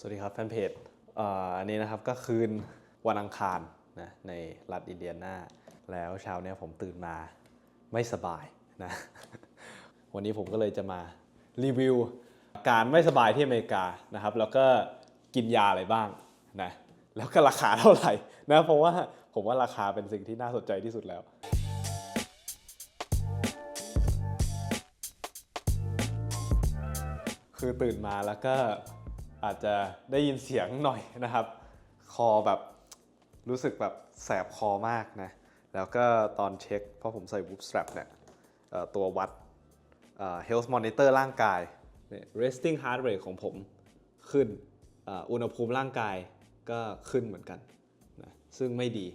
สวัสดีครับแฟนเพจอ่ออันนี้นะครับก็คืนวันอังคารนะในรัฐอินเดียนาแล้วเช้าเนี้ยผมตื่นมาไม่สบายนะวันนี้ผมก็เลยจะมารีวิวการไม่สบายที่อเมริกานะครับ แล้วก็กินยาอะไรบ้างนะแล้วก็ราคาเท่าไหร่นะเพราะว่าผมว่าราคาเป็นสิ่งที่น่าสนใจที่สุดแล้วคือตื่นมาแล้วก็ อาจจะได้ยินเสียงหน่อยนะครับ คอแบบรู้สึกแบบแสบคอมากนะ แล้วก็ตอนเช็คเพราะผมใส่ Whoop Strap เนี่ยตัววัดเอ่อ Health Monitor ร่างกายเนี่ย resting heart rate ของผมขึ้นอุณหภูมิร่างกายก็ขึ้นเหมือนกันนะซึ่งไม่ดี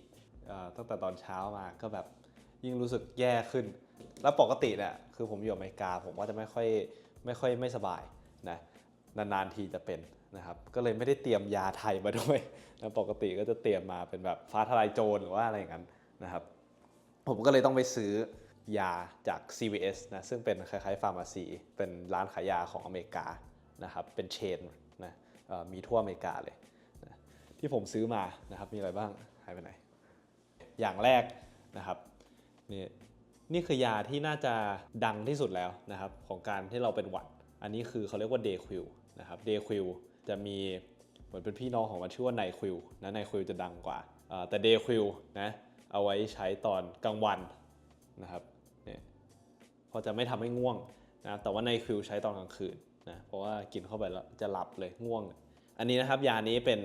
ตั้งแต่ตอนเช้ามาก็แบบยิ่งรู้สึกแย่ขึ้น แล้วปกติเนี่ยคือผมอยู่อเมริกาผมว่าจะไม่ค่อยไม่ค่อยไม่สบายนะ นานๆทีจะเป็นนะครับก็เลยไม่ได้เตรียมยาไทยมาด้วยนะปกติก็จะเตรียมมาเป็นแบบฟ้าทลายโจรหรือว่าอะไรอย่างนั้นนะครับผมก็เลยต้องไปซื้อยาจาก CVS นะซึ่งเป็นคล้ายๆฟาร์มาซีเป็นร้านขายยาของอเมริกานะครับเป็นเชนนะมีทั่วอเมริกาเลยนะที่ผมซื้อมานะครับมีอะไรบ้างหายไปไหน อย่างแรกนะครับนี่นี่คือยาที่น่าจะดังที่สุดแล้วนะครับของการที่เราเป็นหวัด อันนี้คือเขาเรียกว่าเดควิล นะครับเดควิลจะมีเหมือนเป็นพี่น้องของมันชื่อว่าไนควิลนะไนควิลจะดังกว่าแต่เดควิลนะเอาไว้ใช้ตอนกลางวันนะครับเนี่ยพราะจะไม่ทำให้ง่วงนะแต่ว่าไนควิลใช้ตอนกลางคืนนะเพราะว่ากินเข้าไปแล้วจะหลับเลยง่วง อันนี้นะครับยานี้เป็น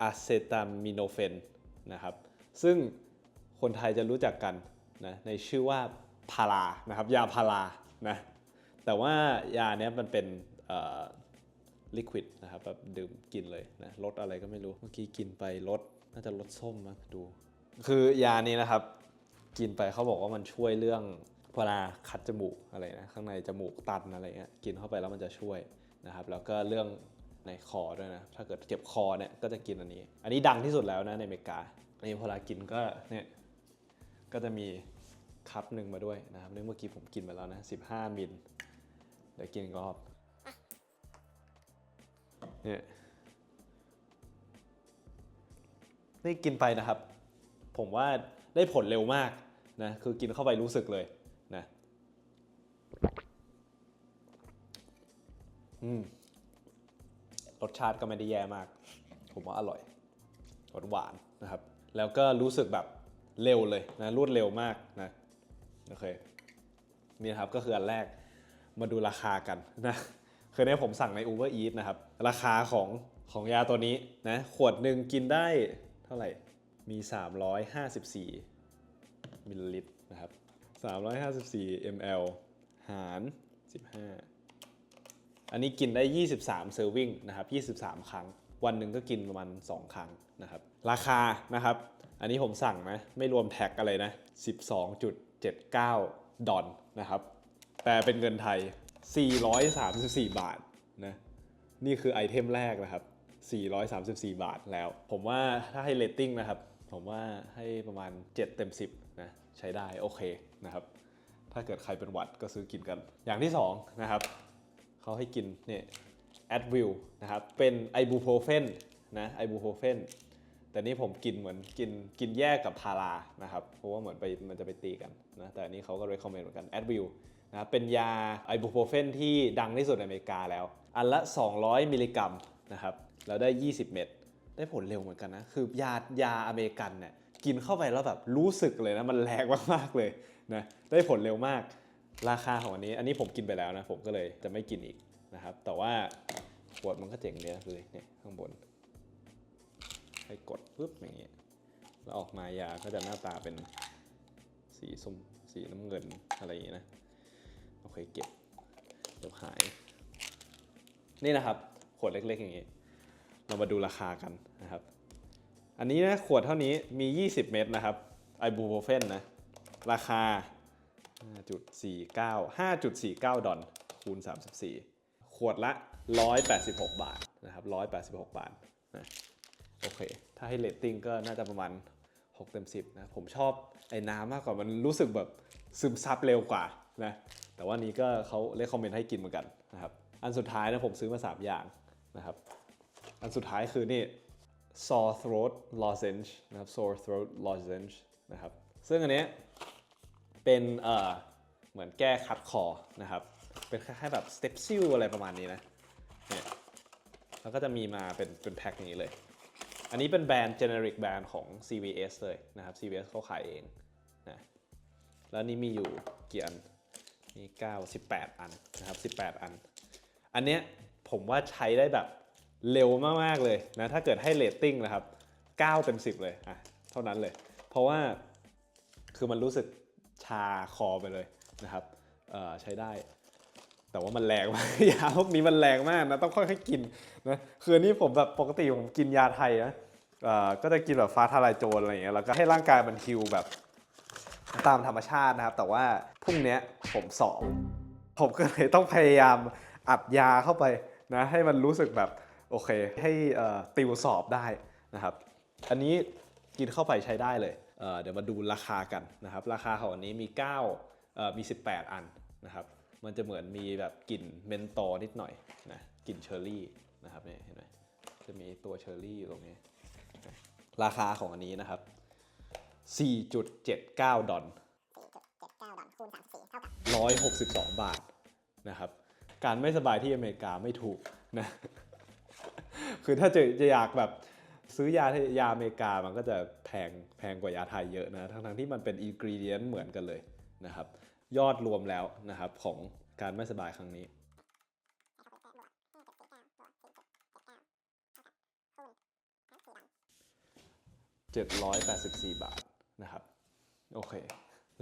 อะเซตามิโนเฟนนะครับซึ่งคนไทยจะรู้จักกันนะในชื่อว่าพารานะครับยาพารานะแต่ว่ายาเนี้ยมันเป็น ลิควิดนะครับแบบดื่มกินเลยนะรสอะไรก็ไม่รู้เมื่อกี้กินไปรสน่าจะรสส้มมั้งดู คือยานี้นะครับ กินไปเขาบอกว่ามันช่วยเรื่องเวลาคัดจมูกอะไรนะข้างในจมูกตันอะไรเงี้ยกินเข้าไปแล้วมันจะช่วยนะครับ แล้วก็เรื่องในคอด้วยนะถ้าเกิดเจ็บคอเนี่ยก็จะกินอันนี้ อันนี้ดังที่สุดแล้วนะในอเมริกาอันนี้พอเวลากินก็เนี่ยก็จะมีคัพหนึ่งมาด้วยนะครับเนื่องเมื่อกี้ผมกินไปแล้วนะ 15 มิลเดี๋ยวกินอีกรอบ เนี่ยนี่กินไปนะครับ ผมว่าได้ผลเร็วมากนะคือกินเข้าไปรู้สึกเลยนะอืมรสชาติก็ไม่ได้แย่มาก ผมว่าอร่อยรสหวานนะครับ แล้วก็รู้สึกแบบเร็วเลยนะรวดเร็วมากนะโอเคนี่ครับก็คืออันแรกมาดูราคากันนะ คือเนี่ยผมสั่งใน Uber Eats นะครับ ราคาของของยาตัวนี้นะ ขวดหนึ่งกินได้เท่าไหร่ มี 354 มิลลิลิตรนะครับ 354 ml หาร 15 อันนี้กินได้ 23 เซอร์วิงนะครับ 23 ครั้ง วันหนึ่งก็กินประมาณ 2 ครั้งนะครับ ราคานะครับ อันนี้ผมสั่งนะ ไม่รวมแท็กอะไรนะ 12.79 ดอลนะครับแปลเป็นเงินไทย 434 บาทนะนี่คือไอเทมแรกนะครับ 434 บาทแล้ว ผมว่าถ้าให้เรตติ้งนะครับ ผมว่าให้ประมาณ 7 เต็ม 10นะใช้ได้โอเคนะครับ ถ้าเกิดใครเป็นหวัดก็ซื้อกินกัน อย่างที่ 2 นะครับเขาให้กินเนี่ยแอดวิลนะครับเป็นไอบูโพรเฟนนะไอบูโพรเฟนแต่นี่ผมกินเหมือนกินกินแยกกับพารานะครับเพราะว่าเหมือนไปมันจะไปตีกันนะแต่อันนี้เขาก็ recommend เหมือนกันแอดวิล นะเป็นยาไอบูโพรเฟนที่ดังที่สุดในอเมริกาแล้ว อันละ 200 มิลลิกรัมนะครับแล้วได้ 20 เม็ดได้ผลเร็วเหมือนกันนะ คือยายาอเมริกันเนี่ยกินเข้าไปแล้วแบบรู้สึกเลยนะ มันแรงมากๆเลยนะได้ผลเร็วมาก ราคาของอันนี้ อันนี้ผมกินไปแล้วนะ ผมก็เลยจะไม่กินอีกนะครับ แต่ว่าขวดมันก็เจ๋งเลยนะคือเนี่ยข้างบนให้กดปุ๊บอย่างเงี้ยแล้วออกมายาก็จะหน้าตาเป็นสีส้มสีน้ำเงินอะไรอย่างเงี้ยนะ โอเคเก็บเดี๋ยวหาย นี่นะครับ ขวดเล็กๆอย่างงี้ เรามาดูราคากันนะครับ อันนี้นะขวดเท่านี้มี 20 เม็ดนะครับไอบูโพรเฟนนะ ราคา 5.49 5.49 ดอลคูณ 34 ขวดละ 186 บาทนะครับ 186 บาทนะโอเค ถ้าให้เรตติ้งก็น่าจะประมาณ 6 เต็ม 10 นะ ผมชอบไอ้น้ำมากกว่ามันรู้สึกแบบซึมซับเร็วกว่านะ แต่ว่านี้ก็เขาเลคคอมเมนต์ให้กินเหมือนกันนะครับ อันสุดท้ายนะผมซื้อมา 3 อย่างนะครับ อันสุดท้ายคือนี่ sore throat lozenge นะครับ sore throat lozenge นะครับ ซึ่งอันเนี้ยเป็นเอ่อเหมือนแก้คัดคอนะครับ เป็นคล้ายๆแบบ step s i l อะไรประมาณนี้นะ เนี่ย แล้วก็จะมีมาเป็นเป็นแพ็คนี้เลย อันนี้เป็นแบรนด์ generic แบรนด์ของ CVS เลยนะครับ CVS เขาขายเองนะ แล้วนี่มีอยู่กี่อัน มี9 18อันนะครับ18อัน อันเนี้ยผมว่าใช้ได้แบบเร็วมากๆเลยนะถ้าเกิดให้เรตติ้งนะครับ9เต็ม10เลยอะเท่านั้นเลย เพราะว่าคือมันรู้สึกชาคอไปเลยนะครับเอ่อใช้ได้ แต่ว่ามันแรงมากยาพวกนี้มันแรงมากนะต้องค่อยๆกินนะคือนี่ผมแบบปกติผมกินยาไทยนะเออก็จะกินแบบฟ้าทลายโจรอะไรอย่างเงี้ยแล้วก็ให้ร่างกายมันฮิวแบบ ตามธรรมชาตินะครับ แต่ว่าพรุ่งนี้ผมสอบผมก็เลยต้องพยายามอัดยาเข้าไปนะให้มันรู้สึกแบบโอเค ให้ติวสอบได้นะครับ อันนี้กินเข้าไปใช้ได้เลยเเดี๋ยวมาดูราคากันนะครับ ราคาของอันนี้มี9เอ่อมี 18 อันนะครับ มันจะเหมือนมีแบบกลิ่นเมนโตอนิดหน่อยนะกลิ่นเชอร์รี่นะครับเนี่ยเห็นไหมจะมีตัวเชอร์รี่อยู่ตรงนี้ ราคาของอันนี้นะครับ 4.79 ดอล4.79 ดอลคูณ34เท่ากับ162 บาทนะครับ การไม่สบายที่อเมริกาไม่ถูกนะ คือถ้าจะจะอยากแบบซื้อยาที่ยาอเมริกามันก็จะแพงแพงกว่ายาไทยเยอะนะ ทั้งทั้งๆที่มันเป็นอินกรีเดียนเหมือนกันเลยนะครับ ยอดรวมแล้วนะครับของการไม่สบายครั้งนี้784 บาท นะครับโอเค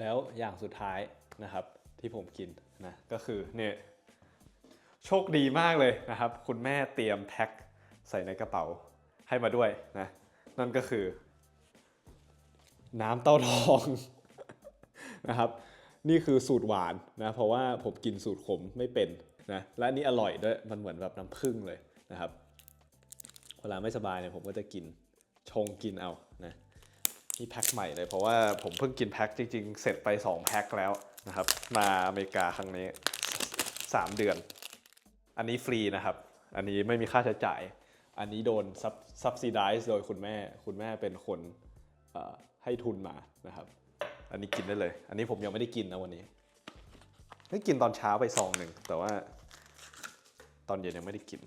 แล้วอย่างสุดท้ายนะครับที่ผมกินนะก็คือเนี่ยโชคดีมากเลยนะครับ คุณแม่เตรียมแพ็คใส่ในกระเป๋าให้มาด้วยนะนั่นก็คือ น้ำเต้าทองนะครับ นี่คือสูตรหวานนะเพราะว่าผมกินสูตรขมไม่เป็นนะและนนี้อร่อยด้วยมันเหมือนแบบน้ำผึ้งเลยนะครับ เวลาไม่สบายเนี่ยผมก็จะกินชงกินเอา นี่แพ็คใหม่เลยเพราะว่าผมเพิ่งกินแพ็คจริงๆ เสร็จไป 2 แพ็คแล้วนะครับ มาอเมริกาครั้งนี้ 3 เดือน อันนี้ฟรีนะครับ อันนี้ไม่มีค่าใช้จ่าย อันนี้โดนซับซับซิไดซ์โดยคุณแม่ คุณแม่เป็นคนให้ทุนมานะครับ อันนี้กินได้เลย อันนี้ผมยังไม่ได้กินนะวันนี้ได้กินตอนเช้าไปซองหนึ่งแต่ว่าตอนเย็นยังไม่ได้กิน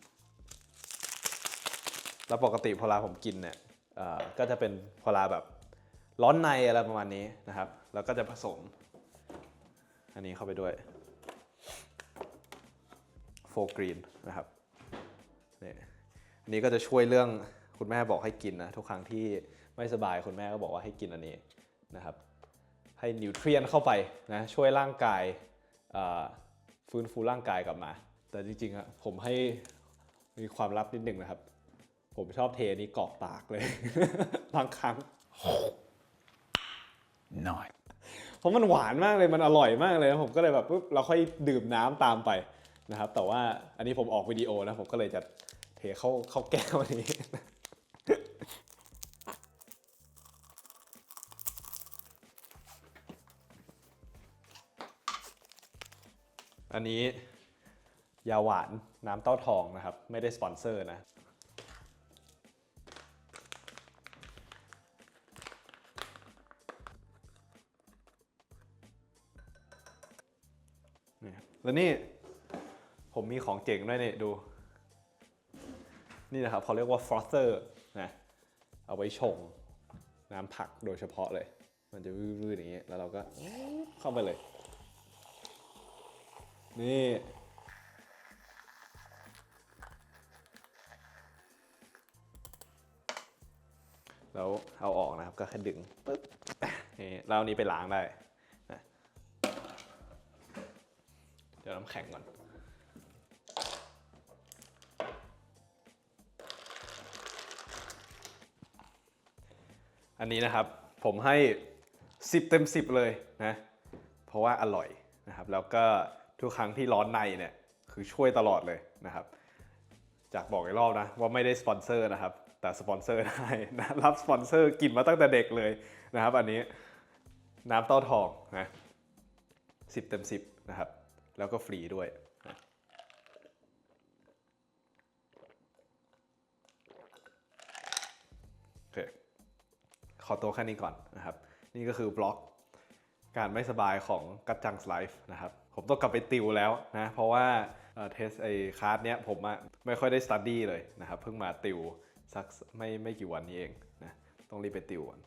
แล้วปกติพอลาผมกินเนี่ยก็จะเป็นพอลาแบบ ร้อนในอะไรประมาณนี้นะครับ แล้วก็จะผสม อันนี้เข้าไปด้วยโฟกรีนนะครับนี่อันนี้ก็จะช่วยเรื่องคุณแม่บอกให้กินนะทุกครั้งที่ไม่สบายคุณแม่ก็บอกว่าให้กินอันนี้นะครับ ให้นิวเทรียนเข้าไปนะช่วยร่างกายฟื้นฟูร่างกายกลับมา แต่จริงๆอะผมให้มีความลับนิดหนึ่งนะครับ ผมชอบเทนี้กอกปากเลย บางครั้ง Nice. เพราะมันหวานมากเลยมันอร่อยมากเลยผมก็เลยแบบปุ๊บเราค่อยดื่มน้ำตามไปนะครับ แต่ว่าอันนี้ผมออกวิดีโอนะผมก็เลยจะเทเข้าเข้าแก้วอันนี้อันนี้ยาหวานน้ำเต้าทองนะครับ ไม่ได้สปอนเซอร์นะ แล้วนี่ผมมีของเจ๋งด้วยเนี่ยดู นี่นะครับเขาเรียกว่า frother นะเอาไว้ชงน้ำผักโดยเฉพาะเลย มันจะวืดๆอย่างเงี้ยแล้วเราก็เข้าไปเลย นี่แล้วเอาออกนะครับก็แค่ดึงปึ๊บนี่แล้วเอานี้ไปล้างได้ เดี๋ยวน้ำแข็งก่อน อันนี้นะครับผมให้ 10 เต็ม 10 เลยนะ เพราะว่าอร่อยนะครับ แล้วก็ทุกครั้งที่ร้อนในเนี่ยคือช่วยตลอดเลยนะครับ จากบอกอีกรอบนะว่าไม่ได้สปอนเซอร์นะครับ แต่สปอนเซอร์ได้นะรับสปอนเซอร์กินมาตั้งแต่เด็กเลยนะครับ อันนี้น้ำเต้าทองนะ10เต็ม10นะครับ แล้วก็ฟรีด้วยโอเคขอตัวแค่นี้ก่อนนะครับ นี่ก็คือบล็อกการไม่สบายของกัจจังสไลฟ์นะครับ ผมต้องกลับไปติวแล้วนะ เพราะว่าเทสไอคาร์ดเนี้ยผมอะไม่ค่อยได้สตัดดี้เลยนะครับ เพิ่งมาติวสักไม่ไม่กี่วันนี้เองนะ ต้องรีบไปติวก่อน